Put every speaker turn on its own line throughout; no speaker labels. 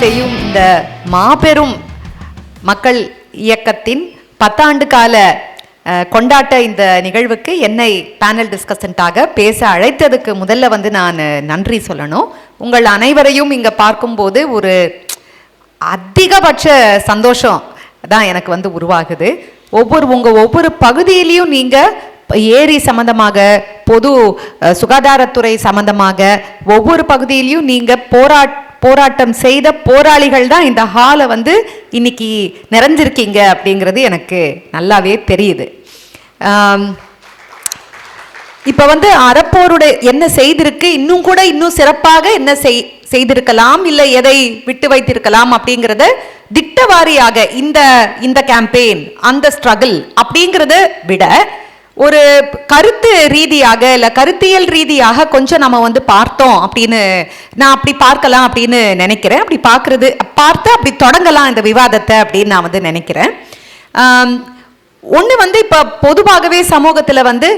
செய்யும் இந்த மாபெரும் மக்கள் இயக்கத்தின் பத்தாண்டு கால கொண்டாட்ட இந்த நிகழ்வுக்கு என்னை பேனல் டிஸ்கஷன்ட்டாக பேச அழைத்ததுக்கு முதல்ல வந்து நான் நன்றி சொல்லணும். உங்கள் அனைவரையும் இங்கே பார்க்கும்போது ஒரு அதிகபட்ச சந்தோஷம் தான் எனக்கு வந்து உருவாகுது. ஒவ்வொரு உங்கள் ஒவ்வொரு பகுதியிலையும் நீங்கள் ஏரி சம்பந்தமாக பொது சுகாதாரத்துறை சம்பந்தமாக ஒவ்வொரு பகுதியிலையும் நீங்கள் போராட்ட போராட்டம் செய்த போராளிகள் தான் இந்த ஹாலை வந்து இன்னைக்கு நிறைஞ்சிருக்கீங்க அப்படிங்கிறது எனக்கு நல்லாவே தெரியுது. இப்போ வந்து அறப்போருடைய என்ன செய்திருக்கு? இன்னும் கூட இன்னும் சிறப்பாக என்ன செய் செய்திருக்கலாம்? இல்லை எதை விட்டு வைத்திருக்கலாம் அப்படிங்கிறத திட்டவாரியாக இந்த இந்த கேம்பெயின் அந்த ஸ்ட்ரகிள் அப்படிங்கிறத விட ஒரு கருத்து ரீதியாக இல்லை கருத்தியல் ரீதியாக கொஞ்சம் நம்ம வந்து பார்த்தோம் அப்படின்னு நான் அப்படி பார்க்கலாம் அப்படின்னு நினைக்கிறேன். அப்படி பார்க்குறது பார்த்து அப்படி தொடங்கலாம் இந்த விவாதத்தை அப்படின்னு நான் வந்து நினைக்கிறேன். ஒன்று வந்து இப்போ பொதுவாகவே சமூகத்தில் வந்து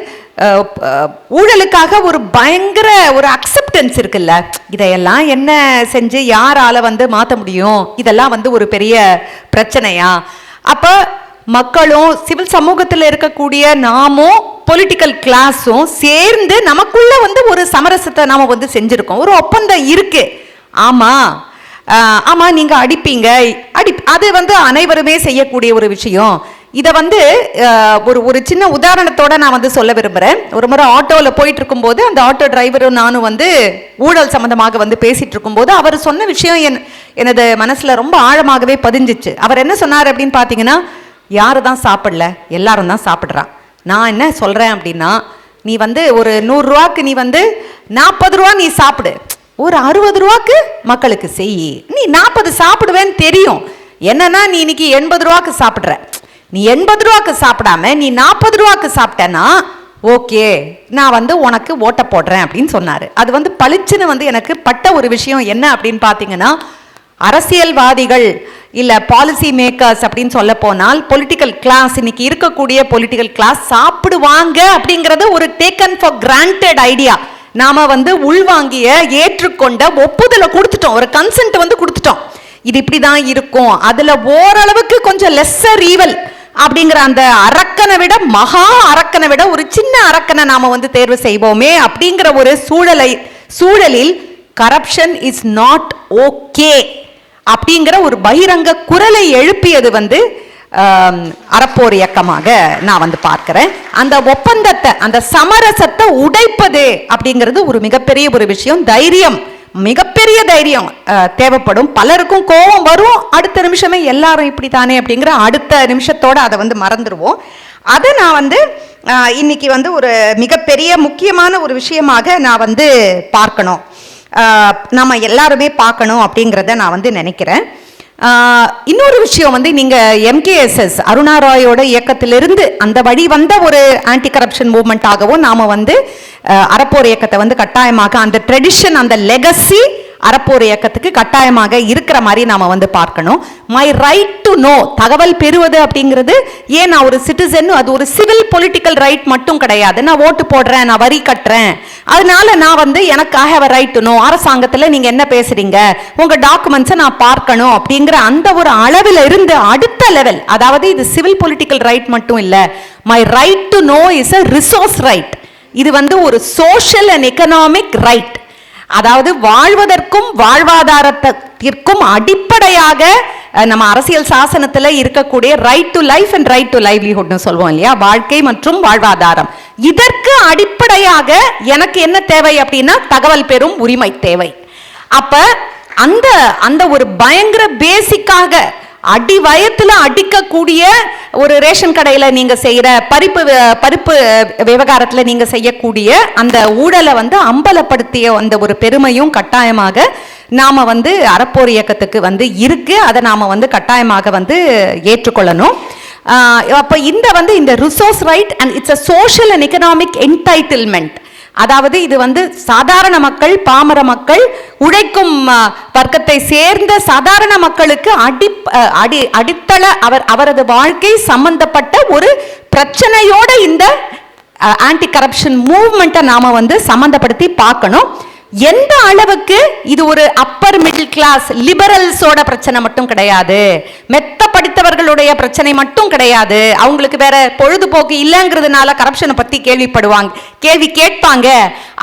ஊழலுக்காக ஒரு பயங்கர ஒரு அக்செப்டன்ஸ் இருக்குல்ல. இதையெல்லாம் என்ன செஞ்சு யாரால் வந்து மாற்ற முடியும்? இதெல்லாம் வந்து ஒரு பெரிய பிரச்சனையா? அப்போ மக்களும் சிவில் சமூகத்தில் இருக்கக்கூடிய நாமும் பொலிட்டிக்கல் கிளாஸும் சேர்ந்து நமக்குள்ள வந்து ஒரு சமரசத்தை நாம வந்து செஞ்சிருக்கோம். ஒரு ஒப்பந்தம் இருக்கு. ஆமா. ஆமாம் ஆமா நீங்க அடிப்பீங்க. அடி அது வந்து அனைவருமே செய்யக்கூடிய ஒரு விஷயம். இதை வந்து ஒரு ஒரு சின்ன உதாரணத்தோட நான் வந்து சொல்ல விரும்புகிறேன் ஒரு முறை ஆட்டோவில் போயிட்டு இருக்கும்போது அந்த ஆட்டோ டிரைவரும் நானும் வந்து ஊழல் சம்பந்தமாக வந்து பேசிட்டு இருக்கும்போது அவர் சொன்ன விஷயம் என் எனது மனசில் ரொம்ப ஆழமாகவே பதிஞ்சிச்சு. அவர் என்ன சொன்னார் அப்படின்னு பார்த்தீங்கன்னா யார் தான் சாப்பிடல? எல்லாரும் தான் சாப்பிட்றான். நான் என்ன சொல்கிறேன் அப்படின்னா நீ வந்து ஒரு நூறுரூவாக்கு நீ வந்து நாற்பது ரூபா நீ சாப்பிடு. ஒரு அறுபது ரூபாக்கு மக்களுக்கு செய். நீ நாற்பது சாப்பிடுவேன்னு தெரியும். என்னன்னா நீ இன்னைக்கு எண்பது ரூபாக்கு சாப்பிட்ற. நீ எண்பது ரூபாக்கு சாப்பிடாம நீ நாற்பது ரூபாக்கு சாப்பிட்டேன்னா ஓகே நான் வந்து உனக்கு ஓட்ட போடுறேன் அப்படின்னு சொன்னார். அது வந்து பளிச்சுன்னு வந்து எனக்கு பட்ட ஒரு விஷயம் என்ன அப்படின்னு பார்த்தீங்கன்னா அரசியல்வாதிகள் இல்லை பாலிசி மேக்கர்ஸ் அப்படின்னு சொல்ல போனால் பொலிட்டிக்கல் கிளாஸ் இன்னைக்கு இருக்கக்கூடிய பொலிட்டிக்கல் கிளாஸ் சாப்பிடுவாங்க அப்படிங்கிறது ஒரு டேக்கன் ஃபார் கிராண்டட் ஐடியா நாம வந்து உள்வாங்கிய ஏற்றுக்கொண்ட ஒப்புதலை கொடுத்துட்டோம். ஒரு கன்சென்ட் வந்து கொடுத்துட்டோம். இது இப்படிதான் இருக்கும். அதுல ஓரளவுக்கு கொஞ்சம் லெஸ்ஸர் ஈவல் அப்படிங்கிற அந்த அரக்கனை விட மகா அரக்கனை விட ஒரு சின்ன அரக்கனை நாம வந்து தேர்வு செய்வோமே அப்படிங்கிற ஒரு சூழலை சூழலில் கரப்ஷன் இஸ் நாட் ஓகே அப்படிங்கிற ஒரு பகிரங்க குரலை எழுப்பியது வந்து அறப்போர் இயக்கமாக நான் வந்து பார்க்கிறேன். அந்த ஒப்பந்தத்தை அந்த சமரசத்தை உடைப்பது அப்படிங்கிறது ஒரு மிகப்பெரிய ஒரு விஷயம். தைரியம் மிகப்பெரிய தைரியம் தேவைப்படும். பலருக்கும் கோபம் வரும். அடுத்த நிமிஷமே எல்லாரும் இப்படி தானே அப்படிங்கிற அடுத்த நிமிஷத்தோடு அதை வந்து மறந்துடுவோம் அதை நான் வந்து இன்னைக்கு வந்து ஒரு மிகப்பெரிய முக்கியமான ஒரு விஷயமாக நான் வந்து பார்க்கணும். நம்ம எல்லாருமே பார்க்கணும் அப்படிங்கிறத நான் வந்து நினைக்கிறேன். இன்னொரு விஷயம் வந்து நீங்கள் எம்கேஎஸ்எஸ் அருணா ராயோட இயக்கத்திலிருந்து அந்த வழி வந்த ஒரு ஆன்டி கரப்ஷன் மூவ்மெண்ட்டாகவும் நாம் வந்து அறப்போர் இயக்கத்தை வந்து கட்டாயமாக அந்த ட்ரெடிஷன் அந்த லெகசி அறப்போர் இயக்கத்துக்கு கட்டாயமாக இருக்கிற மாதிரி நாம வந்து பார்க்கணும். மை ரைட் டு நோ தகவல் பெறுவது அப்படிங்கிறது ஏன் நான் ஒரு சிட்டிசன் அது ஒரு சிவில் பொலிட்டிக்கல் ரைட் மட்டும் கிடையாது. நான் ஓட்டு போடுறேன் நான் வரி கட்டுறேன். அதனால நான் வந்து எனக்கு I have right to know அரசாங்கத்தில் நீங்க என்ன பேசுறீங்க? உங்க டாக்குமெண்ட்ஸை நான் பார்க்கணும் அப்படிங்கிற அந்த ஒரு அளவில் இருந்து அடுத்த லெவல் அதாவது இது சிவில் பொலிட்டிக்கல் ரைட் மட்டும் இல்ல. My right to know is a resource right இது வந்து ஒரு சோஷியல் அண்ட் எக்கனாமிக் ரைட் அதாவது வாழ்வதற்கும் வாழ்வாதாரத்திற்கும் அடிப்படையாக நம்ம அரசியல் சாசனத்தில் இருக்கக்கூடிய right to life and right to லைவ்லிஹுட்னு சொல்லுவோம் இல்லையா? வாழ்க்கை மற்றும் வாழ்வாதாரம். இதற்கு அடிப்படையாக எனக்கு என்ன தேவை அப்படின்னா தகவல் பெறும் உரிமை தேவை. அப்ப அந்த அந்த ஒரு பயங்கர பேசிக்காக அடி வயத்துல அடிக்கக்கூடிய ஒரு ரேஷன் கடையில நீங்க செய்யற பருப்பு பருப்பு விவகாரத்துல நீங்க செய்யக்கூடிய அந்த ஊழலை வந்து அம்பலப்படுத்திய அந்த ஒரு பெருமையும் கட்டாயமாக நாம வந்து அறப்போர் இயக்கத்துக்கு வந்து இருக்கு. அதை நாம வந்து கட்டாயமாக வந்து ஏற்றுக்கொள்ளணும். அப்போ அப்ப இந்த வந்து இந்த resource right and it's a social and economic entitlement அதாவது இது வந்து சாதாரண மக்கள் பாமர மக்கள் உழைக்கும் வர்க்கத்தை சேர்ந்த சாதாரண மக்களுக்கு அடி அடி அடித்தள அவர் அவரது வாழ்க்கை சம்பந்தப்பட்ட ஒரு பிரச்சனையோட இந்த ஆன்டி கரப்ஷன் மூவ்மெண்ட்டை நாம வந்து சம்மந்தப்படுத்தி பார்க்கணும். எந்த அளவுக்கு இது ஒரு அப்பர் மிடில் கிளாஸ் லிபரல்ஸோட பிரச்சனை மட்டும் கிடையாது. மெத்த படித்தவர்களுடைய பிரச்சனை மட்டும் கிடையாது. அவங்களுக்கு வேற பொழுதுபோக்கு இல்லைங்கிறதுனால கரப்ஷனை பத்தி கேள்விப்படுவாங்க கேள்வி கேட்பாங்க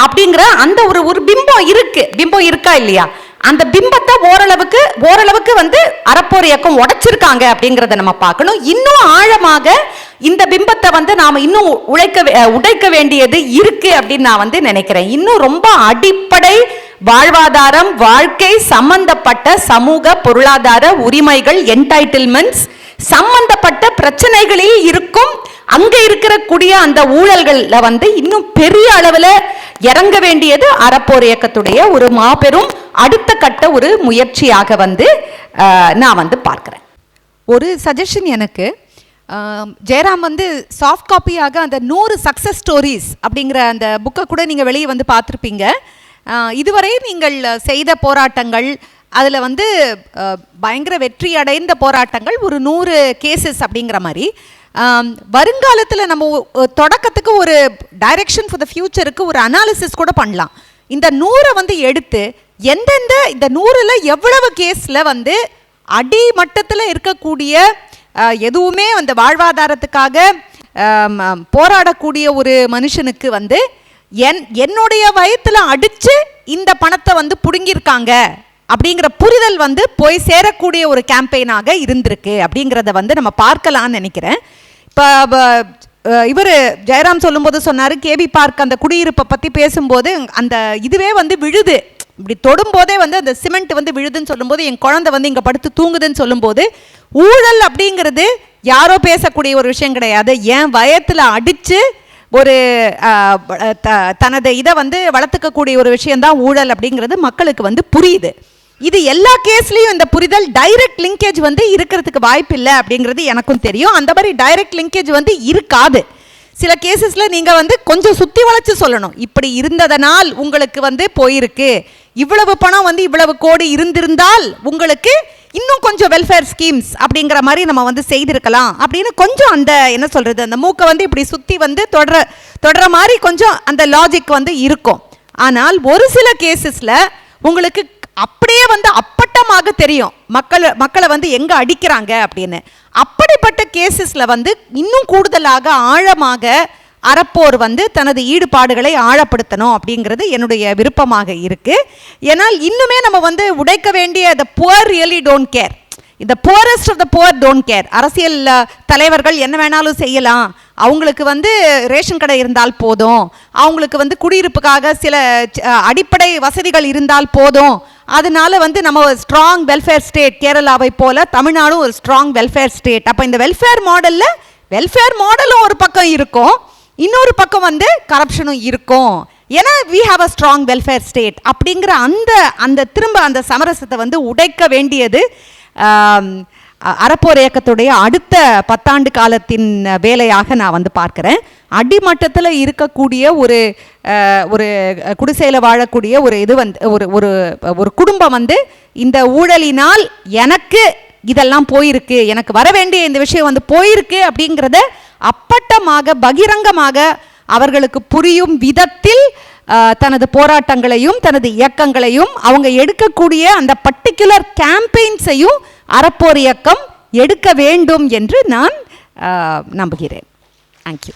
அப்படிங்கிற அந்த ஒரு ஒரு பிம்பம் இருக்கு. பிம்பம் இருக்கா இல்லையா? அந்த பிம்பத்தை ஓரளவுக்கு ஓரளவுக்கு வந்து அறப்போர் இயக்கம் உடைச்சிருக்காங்க அப்படிங்கிறத நம்ம பார்க்கணும். இன்னும் ஆழமாக இந்த பிம்பத்தை வந்து நாம் இன்னும் உழைக்க வே- உடைக்க வேண்டியது இருக்கு அப்படின்னு நான் வந்து நினைக்கிறேன். இன்னும் ரொம்ப அடிப்படை வாழ்வாதாரம் வாழ்க்கை சம்பந்தப்பட்ட சமூக பொருளாதார உரிமைகள் என்டைட்டில்மெண்ட்ஸ் சம்பந்தப்பட்ட பிரச்சனைகளில் இருக்கும் அங்கே இருக்கக்கூடிய அந்த ஊழல்களில் வந்து இன்னும் பெரிய அளவில் இறங்க வேண்டியது அறப்போர் இயக்கத்துடைய ஒரு மாபெரும் அடுத்த கட்ட ஒரு முயற்சியாக வந்து நான் வந்து பார்க்குறேன்.
ஒரு சஜஷன் எனக்கு. ஜெயராம் வந்து சாஃப்ட் காப்பியாக அந்த நூறு சக்ஸஸ் ஸ்டோரிஸ் அப்படிங்கிற அந்த புக்கை கூட நீங்கள் வெளியே வந்து பார்த்துருப்பீங்க. இதுவரை நீங்கள் செய்த போராட்டங்கள் அதில் வந்து பயங்கர வெற்றி அடைந்த போராட்டங்கள் ஒரு நூறு கேசஸ் அப்படிங்கிற மாதிரி. வருங்காலத்தில் நம்ம தொடக்கத்துக்கு ஒரு டைரக்ஷன் ஃபார் த ஃப்யூச்சருக்கு ஒரு அனாலிசிஸ் கூட பண்ணலாம். இந்த நூறை வந்து எடுத்து எந்தெந்த இந்த நூறில் எவ்வளவு கேஸில் வந்து அடி மட்டத்தில் இருக்கக்கூடிய எதுவுமே அந்த வாழ்வாதாரத்துக்காக போராடக்கூடிய ஒரு மனுஷனுக்கு வந்து என் என்னுடைய வயத்தில் அடித்து இந்த பணத்தை வந்து பிடுங்கியிருக்காங்க அப்படிங்கிற புரிதல் வந்து போய் சேரக்கூடிய ஒரு கேம்பெயினாக இருந்திருக்கு அப்படிங்கிறத வந்து நம்ம பார்க்கலாம்னு நினைக்கிறேன். இப்போ இவர் ஜெயராம் சொல்லும்போது சொன்னார் கேபி பார்க் அந்த குடியிருப்பை பற்றி பேசும்போது அந்த இதுவே வந்து விழுது. இப்படி தொடும்போதே வந்து அந்த சிமெண்ட் வந்து விழுதுன்னு சொல்லும்போது என் குழந்தை வந்து இங்கே படுத்து தூங்குதுன்னு சொல்லும்போது ஊழல் அப்படிங்கிறது யாரோ பேசக்கூடிய ஒரு விஷயம் கிடையாது. என் வயத்தில் அடித்து ஒரு த- தனது இதை வந்து வளர்த்துக்கக்கூடிய ஒரு விஷயந்தான் ஊழல் அப்படிங்கிறது மக்களுக்கு வந்து புரியுது. இது எல்லா கேஸ்லேயும் இந்த புரிதல் டைரக்ட் லிங்கேஜ் வந்து இருக்கிறதுக்கு வாய்ப்பு இல்லை அப்படிங்கிறது எனக்கும் தெரியும். அந்த மாதிரி டைரக்ட் லிங்கேஜ் வந்து இருக்காது. சில கேசஸில் நீங்க வந்து கொஞ்சம் சுத்தி வளைச்சு சொல்லணும். இப்படி இருந்ததனால் உங்களுக்கு வந்து போயிருக்கு. இவ்வளவு பணம் வந்து இவ்வளவு கோடி இருந்திருந்தால் உங்களுக்கு இன்னும் கொஞ்சம் வெல்ஃபேர் ஸ்கீம்ஸ் அப்படிங்கிற மாதிரி நம்ம வந்து செய்திருக்கலாம். அப்படின்னு கொஞ்சம் அந்த என்ன சொல்றது அந்த மூக்கை வந்து இப்படி சுத்தி வந்து தொடர தொடர மாதிரி கொஞ்சம் அந்த லாஜிக் வந்து இருக்கும். ஆனால் ஒரு சில கேசஸ்ல உங்களுக்கு அப்படியே வந்து அப்பட்டமாக தெரியும். மக்கள் மக்களை வந்து எங்கே அடிக்கிறாங்க அப்படின்னு. அப்படிப்பட்ட கேசஸில் வந்து இன்னும் கூடுதலாக ஆழமாக அறப்போர் வந்து தனது ஈடுபாடுகளை ஆழப்படுத்தணும் அப்படிங்கிறது என்னுடைய விருப்பமாக இருக்குது ஏன்னால் இன்னுமே நம்ம வந்து உடைக்க வேண்டிய the poor really don't care இந்த poorest of the poor don't care அரசியல் தலைவர்கள் என்ன வேணாலும் செய்யலாம். அவங்களுக்கு வந்து ரேஷன் கடை இருந்தால் போதும். அவங்களுக்கு வந்து குடியிருப்புக்காக சில அடிப்படை வசதிகள் இருந்தால் போதும். அதனால வந்து நம்ம ஒரு ஸ்ட்ராங் வெல்ஃபேர் ஸ்டேட் கேரளாவை போல தமிழ்நாடும் ஒரு ஸ்ட்ராங் வெல்ஃபேர் ஸ்டேட் அப்போ இந்த வெல்ஃபேர் மாடலில் வெல்ஃபேர் மாடலும் ஒரு பக்கம் இருக்கும் இன்னொரு பக்கம் வந்து கரப்ஷனும் இருக்கும். ஏன்னா we have a strong welfare state அப்படிங்கிற அந்த அந்த திரும்ப அந்த சமரசத்தை வந்து உடைக்க வேண்டியது அறப்போர் இயக்கத்துடைய அடுத்த பத்தாண்டு காலத்தின் வேலையாக நான் வந்து பார்க்குறேன். அடிமட்டத்தில் இருக்கக்கூடிய ஒரு ஒரு குடிசையில் வாழக்கூடிய ஒரு இது வந்து ஒரு ஒரு ஒரு குடும்பம் வந்து இந்த ஊழலினால் எனக்கு இதெல்லாம் போயிருக்கு எனக்கு வர வேண்டிய இந்த விஷயம் வந்து போயிருக்கு அப்படிங்கிறத அப்பட்டமாக பகிரங்கமாக அவர்களுக்கு புரியும் விதத்தில் தனது போராட்டங்களையும் தனது இயக்கங்களையும் அவங்க எடுக்கக்கூடிய அந்த பர்டிகுலர் கேம்பெயின்ஸையும் அறப்போர் இயக்கம் எடுக்க வேண்டும் என்று நான் நம்புகிறேன். தேங்க்யூ